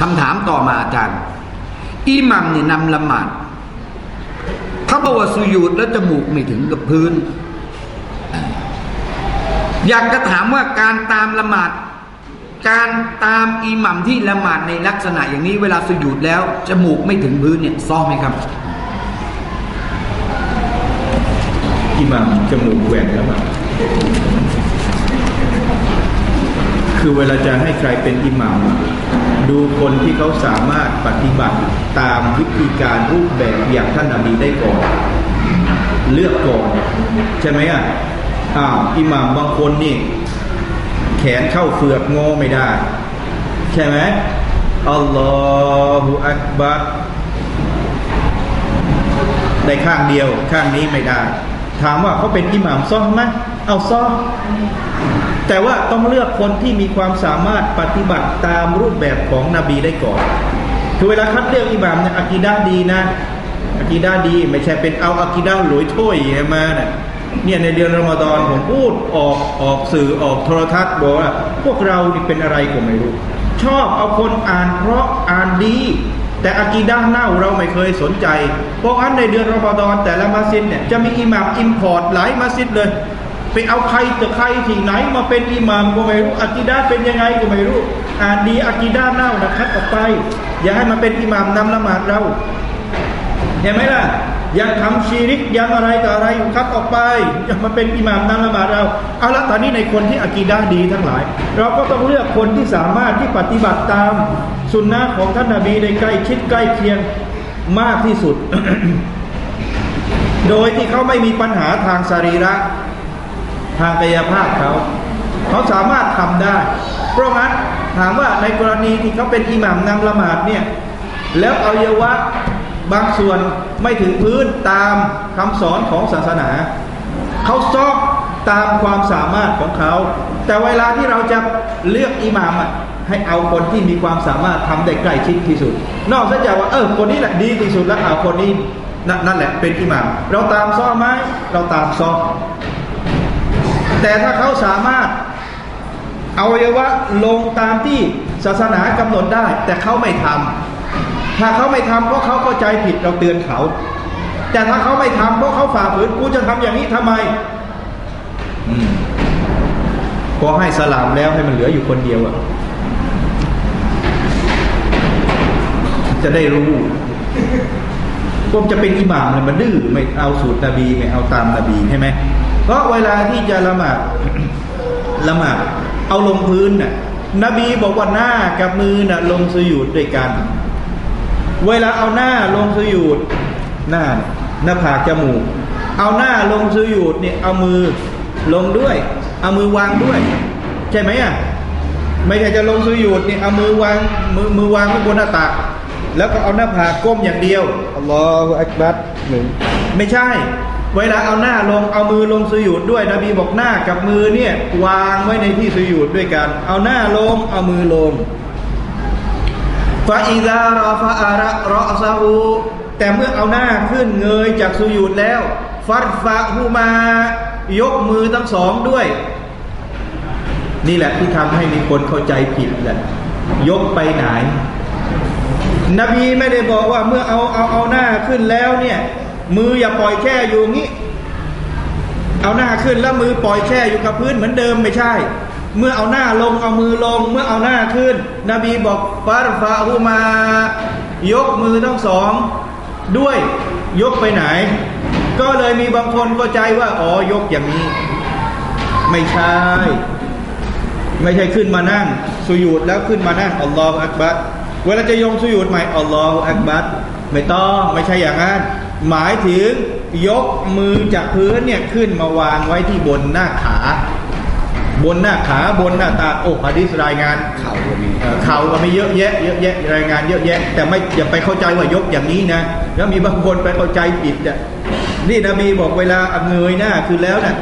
คำถามต่อมาอาจารย์อิหมัมเนี่ยนำละหมาดถ้าบอกว่าสุญูดแล้วจมูกไม่ถึงกับพื้น อยากจะถามว่าการตามละหมาด การตามอิหมัมที่ละหมาดในลักษณะอย่างนี้เวลาสุญูดแล้วจมูกไม่ถึงพื้นเนี่ยซ้อมไหมครับอิหมัมจมูกแหว่งล้วมั้งคือเวลาจะให้ใครเป็นอิหมัม ดูคนที่เขาสามารถปฏิบัติตามวิธีการรูปแบบอย่างท่านนบีได้ก่อน เลือกก่อน ใช่ไหมอะอ้าวอิหมัมบางคนนี่ แขนเข้าเฟือกงอไม่ได้ ใช่ไหมอัลลอฮฺอักบัรได้ข้างเดียวข้างนี้ไม่ได้ ถามว่าเขาเป็นอิหม่ามซ้อมไหมเอาซ้อ แต่ว่าต้องเลือกคนที่มีความสามารถปฏิบัติตามรูปแบบของนบีได้ก่อน คือเวลาคัดเลือกอิหมามเนี่ยอากีดาดีนะอากีดาดี ไม่ใช่เป็นเอาอากีดาหลุยถ้วยมาเนี่ยเนี่ยในเดือนรอมฎอนผมพูดออกออกสื่อออกโทรทัศน์บอกว่าพวกเรานี่เป็นอะไรก็ไม่รู้ ชอบเอาคนอ่านเพราะอ่านดี แต่อากีด้าเน่าเราไม่เคยสนใจ เพราะงั้นในเดือนรอมฎอนแต่ละมัสยิดเนี่ยจะมีอิหม่ามอิมพอร์ตหลายมัสยิดเลย ไปเอาใครจะใครที่ไหน มาเป็นอิหมามก็ไม่รู้อากีดาเป็นยังไงก็ไม่รู้อ่านดีอากีดาเน่านะคัดออกไป อย่าให้มาเป็นอิหมามนำละหมาดเราเห็นไหมล่ะยังทำชีริกยังอะไรต่ออะไรอยู่คัดออกไปอย่ามาเป็นอิหมามนำละหมาดเราเอาละตอนนี้ในคนที่อากีดาดีทั้งหลาย เราก็ต้องเลือกคนที่สามารถที่ปฏิบัติตามสุนนะของท่านนาบีในใกล้ชิดใกล้เคียงมากที่สุด โดยที่เขาไม่มีปัญหาทางสรีระ ทางกายภาพเขาเขาสามารถทำได้ เพราะงั้นถามว่าในกรณีที่เขาเป็นอิหม่ามนำละหมาดเนี่ยแล้วอาเยวะบางส่วนไม่ถึงพื้นตามคำสอนของศาสนา เขาซอกตามความสามารถของเขา แต่เวลาที่เราจะเลือกอิหม่ามอะให้เอาคนที่มีความสามารถทำได้ใกล้ชิดที่สุด นอกจากว่าเออคนนี้แหละดีที่สุดแล้วเอาคนนี้นั่นแหละเป็นอิหม่าม เราตามซ้อไหมเราตามซ้อ แต่ถ้าเขาสามารถเอาอวัยวะลงตามที่ศาสนากำหนดได้ แต่เขาไม่ทำถ้าเขาไม่ทำเพราะเขาเข้าใจผิดเราเตือนเขา แต่ถ้าเขาไม่ทำเพราะเขาฝ่าฝืนกูจะทำอย่างนี้ทำไมอมพอให้สลามแล้วให้มันเหลืออยู่คนเดียวอะจะได้รู้ผมจะเป็นอิหม่ามเนี่ยมันดื้อไม่เอาสูตรนบีไม่เอาตามนบีใช่ไหม เพราะเวลาที่จะละหมาดละหมาดเอาลงพื้นน่ะนบีบอกว่าหน้ากับมือน่ะลงสุญูดด้วยกัน เวลาเอาหน้าลงสุญูดหน้าเนี่ยหน้าผากจมูก เอาหน้าลงสุญูดเนี่ยเอามือลงด้วย เอามือวางด้วย ใช่ไหมอะไม่ใช่จะลงสุญูดเนี่ยเอามือวางมือมือวางไว้บนหน้าตักแล้วก็เอาหน้าผากก้มอย่างเดียวอัลลอฮฺอักบัรหนึ่งไม่ใช่ เวลาเอาหน้าลงเอามือลงสุญูดด้วย นบีบอกหน้ากับมือเนี่ยวางไว้ในที่สุญูดด้วยกัน เอาหน้าลงเอามือลงฟาอิดารอฟาอาระรอซาหูแต่เมื่อเอาหน้าขึ้นเงยจากสุญูดแล้ว ฟัดฟาหูมายกมือทั้งสองด้วย นี่แหละที่ทำให้มีคนเข้าใจผิดแหละยกไปไหน นบีไม่ได้บอกว่าเมื่อเอาเอาเอาหน้าขึ้นแล้วเนี่ย มืออย่าปล่อยแช่อยู่งี้ เอาหน้าขึ้นแล้วมือปล่อยแช่อยู่กับพื้นเหมือนเดิมไม่ใช่ เมื่อเอาหน้าลงเอามือลง เมื่อเอาหน้าขึ้น นบีบอกฟาฟาหูมา ยกมือทั้งสอง ด้วยยกไปไหน ก็เลยมีบางคนก็ใจว่าอ๋อยกอย่างนี้ ไม่ใช่ ไม่ใช่ขึ้นมานั่งสุญูดแล้วขึ้นมานั่งอัลลอฮฺอักบัรเวลาจะยงสุญูดใหม่อัลลอฮฺอักบัรไม่ต้องไม่ใช่อย่างนั้น หมายถึงยกมือจากพื้นเนี่ยขึ้นมาวางไว้ที่บนหน้าขา บนหน้าขาบนหน้าตาโอ้ฮะดิษรายงานเข่าก็มีเข่าก็มีเยอะแยะเยอะแยะรายงานเยอะแยะ แต่ไม่อย่าไปเข้าใจว่ายกอย่างนี้นะแล้วมีบางคนไปเข้าใจผิดอะนี่นบีบอกเวลาเงยหน้าขึ้นแล้วเนี่ย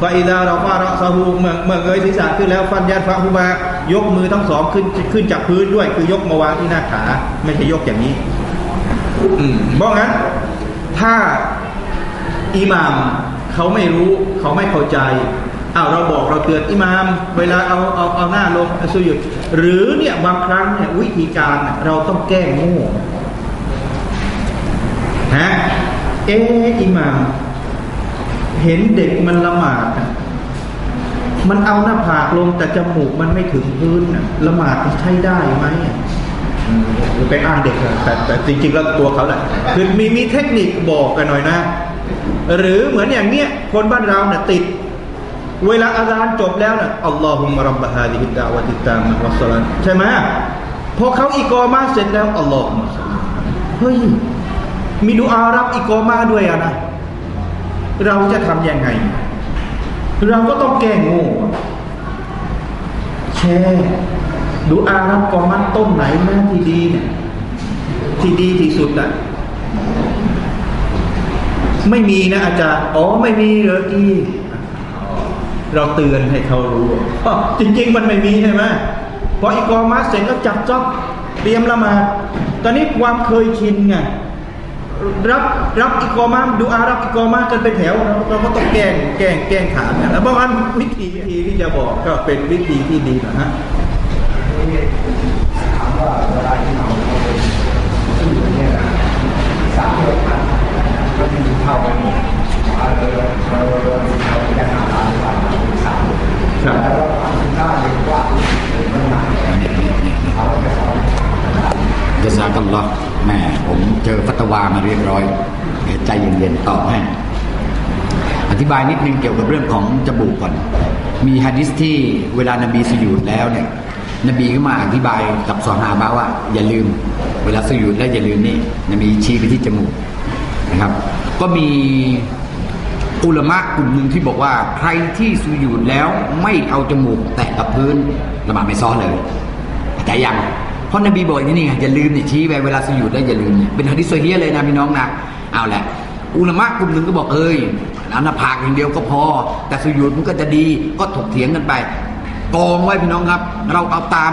ฟาอิลาเราฟาเราซาฮูเมื่อเมื่อเงยศีรษะขึ้นแล้วฟันยันฟาฮูมายกมือทั้งสองขึ้นขึ้นจากพื้นด้วย คือยกมาวางที่หน้าขา ไม่ใช่ยกอย่างนี้ อืมเพรางั้น ถ้าอิหมามเขาไม่รู้เขาไม่เข้าใจอ้าวเราบอกเราเตือนอิหมาม เวลาเอาเอาเอาหน้าลงสุยุดหรือเนี่ยบางครั้งเนี่ยวิธีการเราต้องแก้โง่ฮะเอออิหมาม เห็นเด็กมันละหมาดมันเอาหน้าผากลงแต่จมูกมันไม่ถึงพื้นละหมาดใช้ได้ไหม ไปอ้างเด็กแต่แต่จริงๆแล้วตัวเขาแหละคือมีมีเทคนิคบอกกันหน่อยนะ หรือเหมือนอย่างเนี้ยคนบ้านเราเนี่ยติด เวลาอาจารย์จบแล้วน่ะอัลลอฮุมะรับบะฮาดิฮิดดาวะติตามะวัสลันใช่ไหมพอเขาอีกอมาเสร็จแล้วอัลลอฮุมะเฮ้ยมีดูอารับอีกอมาด้วยอะนะเราจะทำยังไง เราก็ต้องแก้โง่แช่ ดูอารับกอมันต้นไหนแม่ที่ดีเนี่ยที่ดีที่สุดอะไม่มีนะอาจารย์ อ๋อไม่มีเหรออีเราเตือนให้เขารู้จริง ๆ มันไม่มีใช่ไหมพออีกอมาเสร็จก็จับจ้องเตรียมละมาตอนนี้ความเคยชินไงรับรับอีกอมาดูอารับอีกอมากันเป็นแถวเราเราก็ต้องแกล้งแกล้งแกล้งถามกันแล้วบางอันวิธีที่จะบอกก็เป็นวิธีที่ดีนะฮะ ถามว่าเวลาที่เราไปที่อยู่เนี่ยนะสามร้อยพันก็มีเท่ากันหมดเราเราเราเราจะหาร้านว่าสามครับแล้วเราทำได้เลยว่ามันหนักเขาจะสอนจะซากัลลอฮ์แม่ผมเจอฟัตวามาเรียบร้อยเดี๋ยวใจเย็นๆตอบให้อธิบายนิดนึงเกี่ยวกับเรื่องของจมูกก่อน มีฮะดิษที่เวลานบีสยุดแล้วเนี่ย นบีก็มาอธิบายกับสอฮาบะว่า อย่าลืม เวลาสยุดแล้วอย่าลืมนี่นบีชี้ไปที่จมูกนะครับ ก็มีอุลมะกลุ่มหนึ่งที่บอกว่า ใครที่สุยุดแล้วไม่เอาจมูกแตะกับพื้นละหมาดไม่ซ้อนเลยแต่ยังเพราะนบีบอกอย่างนี่ไงอย่าลืมเนี่ยชี้ไปเวลาสยุดได้อย่าลืมเนี่ยเป็นฮะดิษโซเฮียเลยนะพี่น้องนะเอาแหละ อุลมะกลุ่มหนึ่งก็บอกเอ้ยอาหน้าผากอย่างเดียวก็พอ แต่สยุดมันก็จะดีก็ถกเถียงกันไป กองไว้พี่น้องครับ เราเอาตาม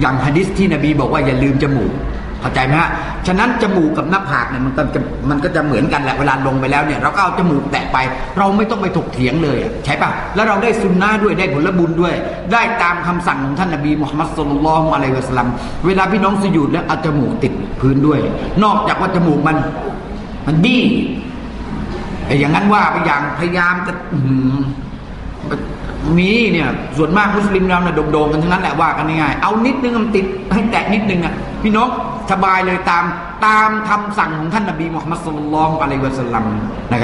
อย่างฮะดิษที่นบีบอกว่าอย่าลืมจมูกเข้าใจไหมฮะฉะนั้นจมูกกับหน้าผากเนี่ยมันก็จะมันก็จะเหมือนกันแหละเวลาลงไปแล้วเนี่ยเราก็เอาจมูกแตะไป เราไม่ต้องไปถกเถียงเลยใช่ปะแล้วเราได้ซุนนะด้วยได้ผลบุญด้วย ได้ตามคำสั่งของท่านนบีมุฮัมมัดสุลลัลอะลัยวะสัลลัมเวลาพี่น้องสยุดแล้วเอาจมูกติดพื้นด้วย นอกจากว่าจมูกมันมันดีไออย่างนั้นว่าไปอย่างพยายามจะ มีเนี่ยส่วนมากมุสลิมเราเนี่ยโด่งๆกันทั้งนั้นแหละว่ากันง่ายๆเอานิดนึงมันติดให้แตะนิดนึงอะพี่น้องสบายเลยตามตามคำสั่งของท่านนบีมุฮัมมัดสุลลัลลอฮุอะลัยฮิวะสัลลัมนะครับ